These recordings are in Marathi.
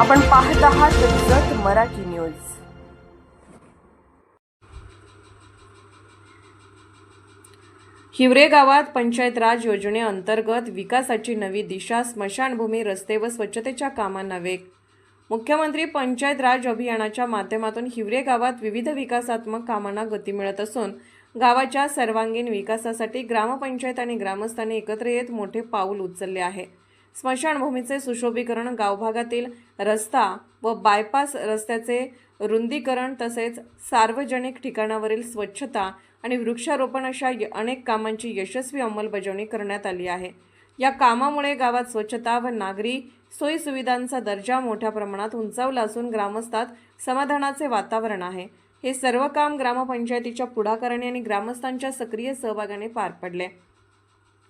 आपण पाहत आहात जत मराठी न्यूज. हिवरे गावात पंचायत राज योजनेअंतर्गत विकासाची नवी दिशा स्मशानभूमी रस्ते व स्वच्छतेच्या कामांना वेग. मुख्यमंत्री पंचायत राज अभियानाच्या माध्यमातून हिवरे गावात विविध विकासात्मक कामांना गती मिळत असून गावाच्या सर्वांगीण विकासासाठी ग्रामपंचायत आणि ग्रामस्थांनी एकत्र येत मोठे पाऊल उचलले आहे. स्मशानभूमीचे सुशोभीकरण गावभागातील रस्ता व बायपास रस्त्याचे रुंदीकरण तसेच सार्वजनिक ठिकाणावरील स्वच्छता आणि वृक्षारोपण अशा अनेक कामांची यशस्वी अंमलबजावणी करण्यात आली आहे. या कामामुळे गावात स्वच्छता व नागरी सोयीसुविधांचा दर्जा मोठ्या प्रमाणात उंचावला असून ग्रामस्थात समाधानाचे वातावरण आहे. हे सर्व काम ग्रामपंचायतीच्या पुढाकाराने आणि ग्रामस्थांच्या सक्रिय सहभागाने पार पडले.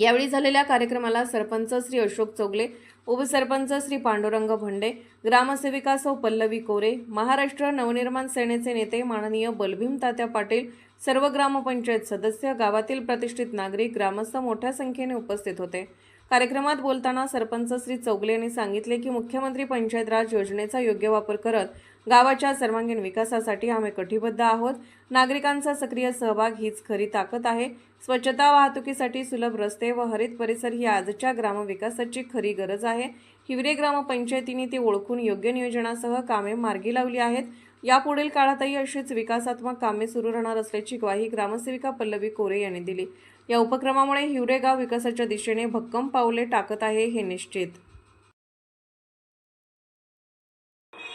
यावेळी झालेल्या कार्यक्रमाला सरपंच श्री अशोक चौगले उपसरपंच श्री पांडुरंग भंडे ग्रामसेविका सौ पल्लवी कोरे महाराष्ट्र नवनिर्माण सेनेचे नेते माननीय बलभीम तात्या पाटील सर्व ग्रामपंचायत सदस्य गावातील प्रतिष्ठित नागरिक ग्रामस्थ मोठ्या संख्येने उपस्थित होते. कार्यक्रमात बोलताना सरपंच श्री चौगले यांनी सांगितले की मुख्यमंत्री पंचायत राज योजनेचा योग्य वापर करत गावाच्या सर्वांगीण विकासासाठी आम्ही कटिबद्ध आहोत. नागरिकांचा सक्रिय सहभाग हीच खरी ताकद आहे. स्वच्छता वाहतुकीसाठी सुलभ रस्ते व हरित परिसर ही आजच्या ग्रामविकासाची खरी गरज आहे. हिवरे ग्रामपंचायतीने ती ओळखून योग्य नियोजनासह कामे मार्गी लावली आहेत. यापुढील काळातही अशीच विकासात्मक कामे सुरू राहणार असल्याची ग्वाही ग्रामसेविका पल्लवी कोरे यांनी दिली. या उपक्रमामुळे हिवरे गाव विकासाच्या दिशेने भक्कम पावले टाकत आहे हे निश्चित.